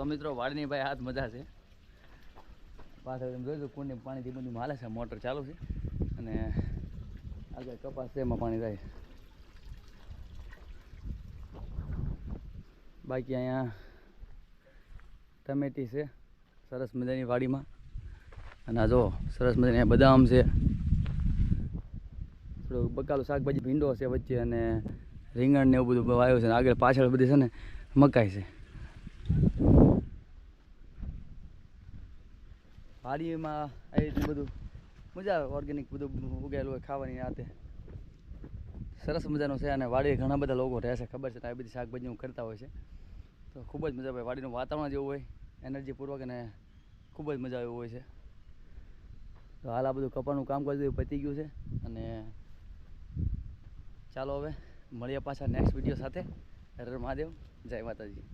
તો મિત્રો વાળની ભાઈ હાથ મજા છે. પાછળ તમે જોઈશું કુંડની પાણીથી બધું હાલે છે, મોટર ચાલુ છે. અને આગળ કપાસ છે, એમાં પાણી જાય બાકી અહીંયા ટમેટી છે, સરસ મજાની વાડીમાં. અને આ જો, સરસ મજાની બદામ છે. થોડું બકાલું શાકભાજી ભીંડો છે વચ્ચે અને રીંગણ ને એવું બધું વાવ્યું છે. આગળ પાછળ બધી છે ને મકાઈ છે. વાડીમાં આવી રીતનું બધું મજા આવે ઓર્ગેનિક બધું ઉગેલું હોય ખાવાની આતે સરસ મજાનું છે અને વાડીએ ઘણા બધા લોકો રહે છે, ખબર છે આ બધી શાકભાજીઓ કરતા હોય છે. તો ખૂબ જ મજા આવે. વાડીનું વાતાવરણ જેવું હોય એનર્જીપૂર્વક અને ખૂબ જ મજા આવે હોય છે. તો હાલ આ બધું કપાનું કામ કરી પતી ગયું છે. અને ચાલો હવે મળીએ પાછા નેક્સ્ટ વીડિયો સાથે. હર મહાદેવ. જય માતાજી.